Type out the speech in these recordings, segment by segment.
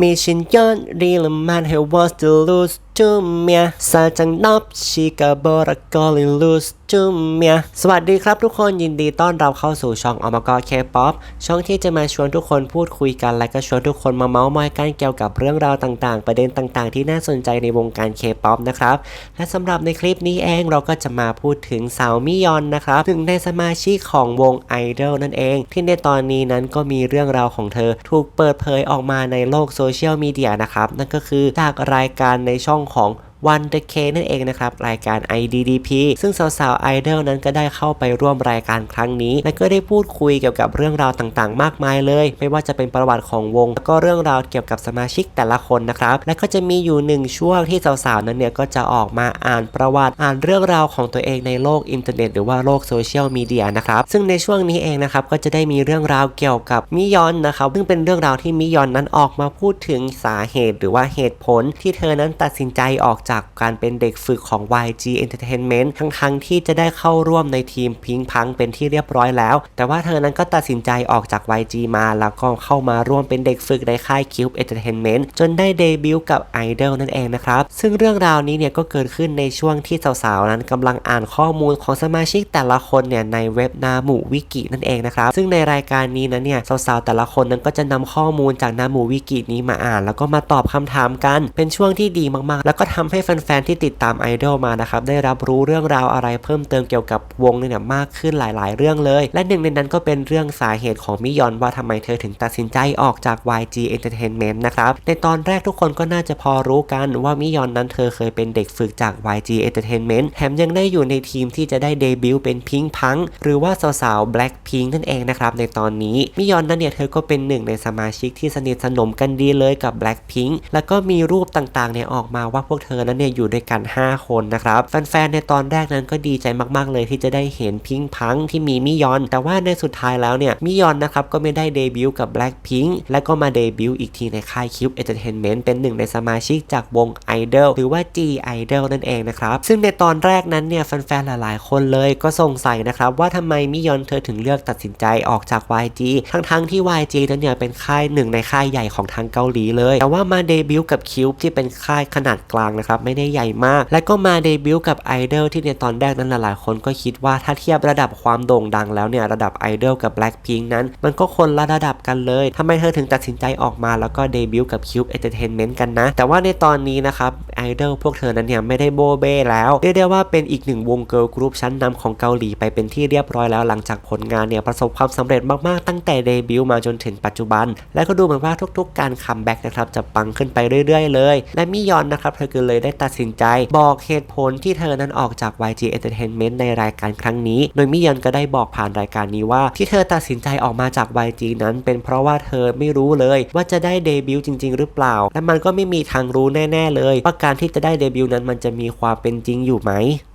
มีชินย้อนรี ลมันให้ was the lose to me ซาจังนอบชิกาโบรกอลิ lose to me สวัสดีครับทุกคนยินดีต้อนรับเข้าสู่ช่องอมกอเคป๊อปช่องที่จะมาชวนทุกคนพูดคุยกัน และก็ชวนทุกคนมาเมาส์มอยกันเกี่ยวกับเรื่องราวต่างๆ ประเด็นต่างๆ ที่น่าสนใจในวงการเคป๊อปนะครับ และสำหรับในคลิปนี้เองเราก็จะมาพูดถึงสาวมิยอนนะครับหนึ่งในสมาชิกของวงไอดอลนั่นเอง ที่ในตอนนี้นั้นก็มีเรื่องราวของเธอ ถูกเปิดเผยออกมาในโลกโซเชียลมีเดียนะครับนั่นก็คือจากรายการในช่องของ One The K นั่นเองนะครับรายการ IDDP ซึ่งสาวๆไอดอลนั้นก็ได้เข้าไปร่วมรายการครั้งนี้ และก็ได้พูดคุยเกี่ยวกับเรื่องราวต่างๆ มากมายเลย ไม่ว่าจะเป็นประวัติของวง แล้วก็เรื่องราวเกี่ยวกับสมาชิกแต่ละคนนะครับ และก็จะมีอยู่หนึ่งช่วงที่สาวๆนั้นเนี่ยก็จะออกมาอ่านประวัติอ่านเรื่องราวของตัวเองในโลกอินเทอร์เน็ตหรือว่าโลกโซเชียลมีเดียนะครับซึ่งในช่วงนี้เองนะครับก็จะได้มีเรื่องราวเกี่ยวกับมิยอนนะครับซึ่งเป็นเรื่องราวที่มิยอนนั้นออกมาพูดถึงสาเหตุ หรือว่าเหตุผลที่เธอนั้นตัดสินใจออกจากจากการเป็นเด็กฝึกของ YG Entertainment ทั้งๆที่จะได้เข้าร่วมในทีมพิงพังเป็นที่เรียบร้อยแล้ว แต่ว่าเธอนั้นก็ตัดสินใจออกจาก YG มาแล้วก็เข้ามาร่วมเป็นเด็กฝึกในค่าย Cube Entertainment จนได้เดบิวต์กับ Idol นั่นเองนะครับ ซึ่งเรื่องราวนี้เนี่ยก็เกิดขึ้นในช่วงที่สาวๆนั้นกำลังอ่านข้อมูลของสมาชิกแต่ละคนเนี่ยในเว็บนาหมูวิกินั่นเองนะครับ ซึ่งในรายการนี้นะเนี่ยสาวๆแต่ละคนนั้นก็จะนำข้อมูลจากนาหมูวิกินี้มาอ่าน แล้วก็มาตอบคำถามกันเป็นช่วงที่ดีมากๆ แล้วก็ทำให้แฟนๆที่ติดตามไอดอลมานะครับได้รับรู้เรื่องราวอะไรเพิ่มเติมเกี่ยวกับวงเนี่ยมากขึ้นหลาย ๆ เรื่องเลย และหนึ่งในนั้นก็เป็นเรื่องสาเหตุของมิยอนว่าทำไมเธอถึงตัดสินใจออกจาก YG Entertainment นะครับในตอนแรกทุกคนก็น่าจะพอรู้กันว่ามิยอนนั้นเธอเคยเป็นเด็กฝึกจาก YG Entertainment แถมยังได้อยู่ในทีมที่จะได้เดบิวต์เป็นพิงพังหรือว่าสาวๆ Blackpink นั่นเองนะครับในตอนนี้มิยอนนั้นเนี่ยเธอก็เป็นหนึ่งในสมาชิกที่สนิทสนมกันดีเลยกับ Blackpink แล้วก็มีรูปต่างๆเนี่ยออกมาว่าพวกเธอนั้นเนี่ยอยู่ด้วยกัน 5 คนนะครับแฟนๆในตอนแรกนั้นก็ดีใจมากๆเลยที่จะได้เห็นพิงพังที่มีมิยอน แต่ว่าในสุดท้ายแล้วเนี่ยมิยอนนะครับก็ไม่ได้เดบิวต์กับ Blackpink และก็มาเดบิวต์อีกทีในค่าย Cube Entertainment เป็นหนึ่งในสมาชิกจากวง Idol หรือว่า G Idol นั่นเองนะครับ ซึ่งในตอนแรกนั้นเนี่ยแฟนๆหลายๆ คนเลยก็สงสัยนะครับว่าทำไมมิยอนเธอถึงเลือกตัดสินใจออกจาก YG ทั้งๆที่ YG นั้นเนี่ยเป็นค่ายหนึ่งในค่ายใหญ่ของทางเกาหลีเลย แต่ว่ามาเดบิวต์กับ Cube ที่เป็นค่ายขนาดกลางนะครับไม่ได้ใหญ่มาก และก็มาเดบิวต์กับ Idol ที่ในตอนแรกนั้นหลายๆคนก็คิดว่าถ้าเทียบระดับความโด่งดังแล้วเนี่ยระดับ Idol กับ Blackpink นั้น มันก็คนละระดับกันเลยทำไมเธอถึงตัดสินใจออกมาแล้วก็เดบิวต์กับ Cube Entertainment กันนะ แต่ว่าในตอนนี้นะครับ Idol พวกเธอนั้นเนี่ยไม่ได้โบเบ้แล้วเรียกได้ว่าเป็นอีกหนึ่งวงเกิร์ลกรุ๊ปชั้นนำของเกาหลีไปเป็นที่เรียบร้อยแล้วหลังจากผลงานเนี่ยประสบความสำเร็จมาก ๆ ตั้งแต่เดบิวต์มาจนถึงปัจจุบัน และก็ดูเหมือนว่าทุก ๆ การคัมแบ็กนะครับจะปังขึ้นไปเรื่อย ๆ เลย และมิยอนนะครับเธอก็เลยได้ตัดสินใจ บอกเหตุผลที่เธอนั้นออกจาก YG Entertainment ในรายการครั้งนี้ โดยมิยอนก็ได้บอกผ่านรายการนี้ว่า ที่เธอตัดสินใจออกมาจาก YG นั้น เป็นเพราะว่าเธอไม่รู้เลย ว่าจะได้เดบิวต์จริง ๆ หรือเปล่า และมันก็ไม่มีทางรู้แน่ ๆ เลย ว่าการที่จะได้เดบิวต์นั้นมันจะมีความเป็นจริงอยู่ไหม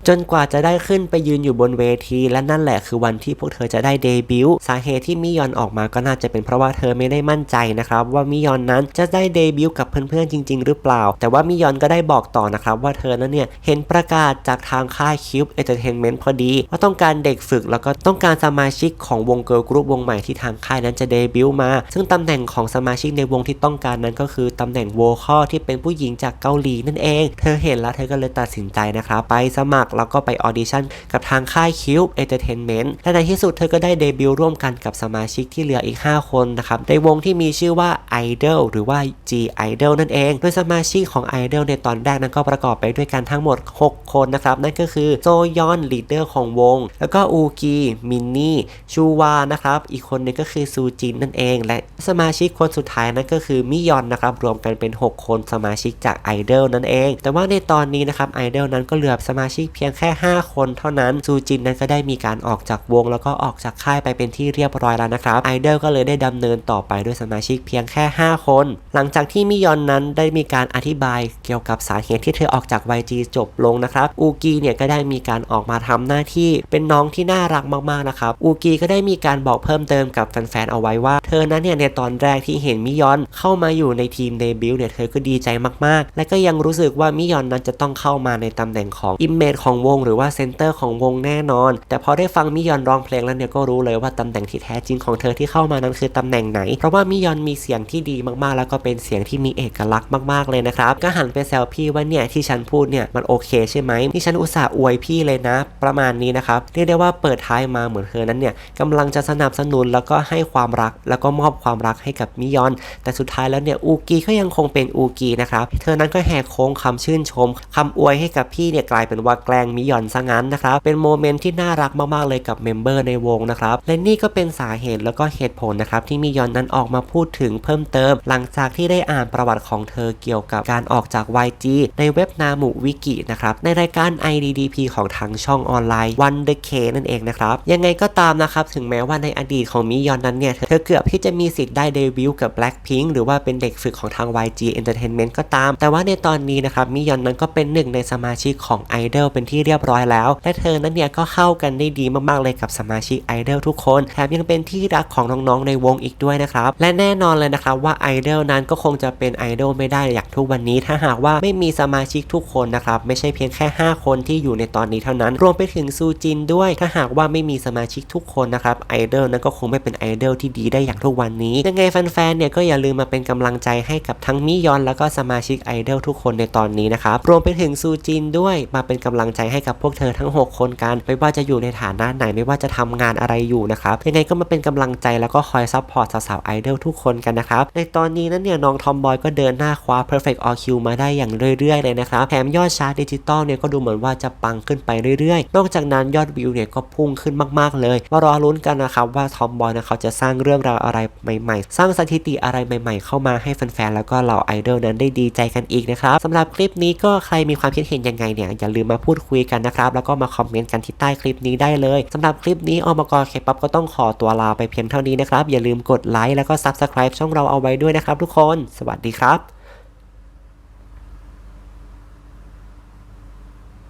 จนกว่าจะได้ขึ้นไปยืนอยู่บนเวที และนั่นแหละคือวันที่พวกเธอจะได้เดบิวต์สาเหตุที่มิยอนออกมาก็น่าจะเป็นเพราะว่าเธอไม่ได้มั่นใจนะครับว่ามิยอนนั้นจะได้เดบิวต์กับเพื่อนๆจริง ๆ หรือเปล่า แต่ว่ามิยอนก็ได้บอกต่อนะครับว่าเธอนั้นเนี่ยเห็นประกาศจากทางค่าย Cube Entertainment พอดี ว่าต้องการเด็กฝึกแล้วก็ต้องการสมาชิกของวงเกิร์ลกรุ๊ปวงใหม่ที่ทางค่ายนั้นจะเดบิวต์มา ซึ่งตำแหน่งของสมาชิกในวงที่ต้องการนั้นก็คือตำแหน่งโวคอลที่เป็นผู้หญิงจากเกาหลีนั่นเอง เธอเห็นแล้วเธอก็เลยตัดสินใจนะครับไปสมัครแล้วก็ไปออดิชั่นกับทางค่าย Cube Entertainment และในที่สุดเธอก็ได้เดบิวต์ร่วมกันกับสมาชิกที่เหลืออีก 5 คนนะครับ ในวงที่มีชื่อว่า Idol หรือว่า G Idol นั่นเอง โดยสมาชิกของ Idol ในตอนแรกนั้นก็ประกอบไปด้วยกันทั้งหมด 6 คนนะครับ นั่นก็คือโจยอนลีดเดอร์ของวง แล้วก็อูกีมินนี่ชูวานะครับ อีกคนนึงก็คือซูจินนั่นเอง และสมาชิกคนสุดท้ายนั่นก็คือมิยอนนะครับ รวมกันเป็น 6 คนสมาชิกจาก Idol นั่นเอง แต่ว่าในตอนนี้นะครับ Idol นั้นก็เหลือสมาชิกเพียงียงแค่ 5 คนเท่านั้นซูจินนั้นก็ได้มีการออกจากวง แล้วก็ออกจากค่ายไปเป็นที่เรียบร้อยแล้วนะครับ Idol ก็เลยได้ดำเนินต่อไปด้วยสมาชิกเพียงแค่ 5 คน หลังจากที่มิยอนนั้นได้มีการอธิบายเกี่ยวกับสาเหตุที่เธอออกจาก YG จบลงนะครับอูกีเนี่ยก็ได้มีการออกมาทำหน้าที่เป็นน้องที่น่ารักมากๆนะครับอูกีก็ได้มีการบอกเพิ่มเติมกับแฟนๆเอาไว้ว่า เธอนั้นเนี่ยในตอนแรกที่เห็นมิยอนเข้ามาอยู่ในทีมเดบิวต์เนี่ยเธอก็ดีใจมากๆ และก็ยังรู้สึกสึกว่ามิยอนนั้นจะต้องเข้ามาในตำแหน่งของอิมเมจของวงหรือว่าเซนเตอร์ของวงแน่นอน แต่พอได้ฟังมิยอนร้องเพลงแล้วเนี่ยก็รู้เลยว่าตำแหน่งที่แท้จริงของเธอที่เข้ามานั้นคือตำแหน่งไหน เพราะว่ามิยอนมีเสียงที่ดีมากๆ แล้วก็เป็นเสียงที่มีเอกลักษณ์มากๆเลยนะครับ ก็หันไปแซวพี่ว่าเนี่ยที่ฉันพูดเนี่ยมันโอเคใช่ไหมที่ฉันอุตส่าห์อวยพี่เลยนะ ประมาณนี้นะครับเรียกได้ว่าเปิดท้ายมาเหมือนเธอนั้นเนี่ยกำลังจะสนับสนุนแล้วก็ให้ความรัก แล้วก็มอบความรักให้กับมิยอน แต่สุดท้ายแล้วเนี่ยอูกีก็ยังคงเป็นอูกีนะครับเธอนั้นก็แหกโค้งคำชื่นชมคำอวยให้กับพี่เนี่ยกลายเป็นว่าแกล้งมิยอนซะงั้นนะครับ เป็นโมเมนต์ที่น่ารักมากๆเลยกับเมมเบอร์ในวงนะครับ และนี่ก็เป็นสาเหตุแล้วก็เหตุผลนะครับที่มิยอนนั้นออกมาพูดถึงเพิ่มเติม หลังจากที่ได้อ่านประวัติของเธอเกี่ยวกับการออกจาก YG ในเว็บนามุวิกินะครับ ในรายการ IDDP ของทางช่องออนไลน์ Wonder K นั่นเองนะครับ ยังไงก็ตามนะครับถึงแม้ว่าในอดีตของมิยอนนั้นเนี่ย เธอเกือบที่จะมีสิทธิ์ได้เดบิวต์กับ Blackpink หรือว่าเป็นเด็กฝึกของทาง YG Entertainment ก็ตาม แต่ว่าในตอนนี้นะครับมิยอนนั้นก็เป็นหนึ่งในสมาชิกของ Idol เป็นที่เรียบร้อยแล้ว และเธอนั้นเนี่ยก็เข้ากันได้ดีมากๆเลยกับสมาชิก Idol ทุกคน แถมยังเป็นที่รักของน้องๆในวงอีกด้วยนะครับ และแน่นอนเลยนะครับว่า Idol นั้นก็คงจะเป็น Idol ไม่ได้อย่างทุกวันนี้ ถ้าหากว่าไม่มีสมาชิกทุกคนนะครับ ไม่ใช่เพียงแค่ 5 คนที่อยู่ในตอนนี้เท่านั้น รวมไปถึงซูจินด้วย ถ้าหากว่าไม่มีสมาชิกทุกคนนะครับไอดอลนั้นก็คงไม่เป็นไอดอลที่ดีได้อย่างทุกวันนี้ ยังไงแฟนๆเนี่ยก็อย่าลืมมาเป็นกำลังใจให้กับทั้งมิยอนแล้วก็สมาชิกไอดอลทุกคนในตอนนี้นะครับรวมไปถึงซูจินด้วยมาเป็นกำลังใจให้กับพวกเธอทั้ง 6 คนกัน ไม่ว่าจะอยู่ในฐานะไหนไม่ว่าจะทำงานอะไรอยู่นะครับยังไงก็มาเป็นกำลังใจแล้วก็คอยซัพพอร์ตสาวๆไอดอลทุกคนกันนะครับในตอนนี้นั้นเนี่ยน้องทอมบอยก็เดินหน้าคว้า perfect all Q มาได้อย่างเรื่อยๆเลยนะครับแถมยอดชาร์ตดิจิตอลเนี่ยก็ดูเหมือนว่าจะปังขึ้นไปเรื่อยๆ นอกจากนั้นยอดวิวเนี่ยก็พุ่งขึ้นมากๆเลยมารอลุ้นกันนะครับว่าทอมบอยนะเขาจะสร้างเรื่องราวอะไรใหม่ๆ สร้างสถิติอะไรใหม่ ๆ เข้ามาให้แฟนๆแล้วก็เหล่าไอดอลนั้นได้ดีใจกันอีกนะครับสำหรับคลิปนี้ก็ใครมีความคิดเห็นยังไงเนี่ยอย่าลืมมาพูดคุยกันนะครับ แล้วก็มาคอมเมนต์กันที่ใต้คลิปนี้ได้เลยสำหรับคลิปนี้อมกรเคป๊อปก็ต้องขอตัวลาไปเพียงเท่านี้นะครับ อย่าลืมกดไลค์แล้วก็ซับสไครป์ช่องเราเอาไว้ด้วยนะครับทุกคน สวัสดีครับ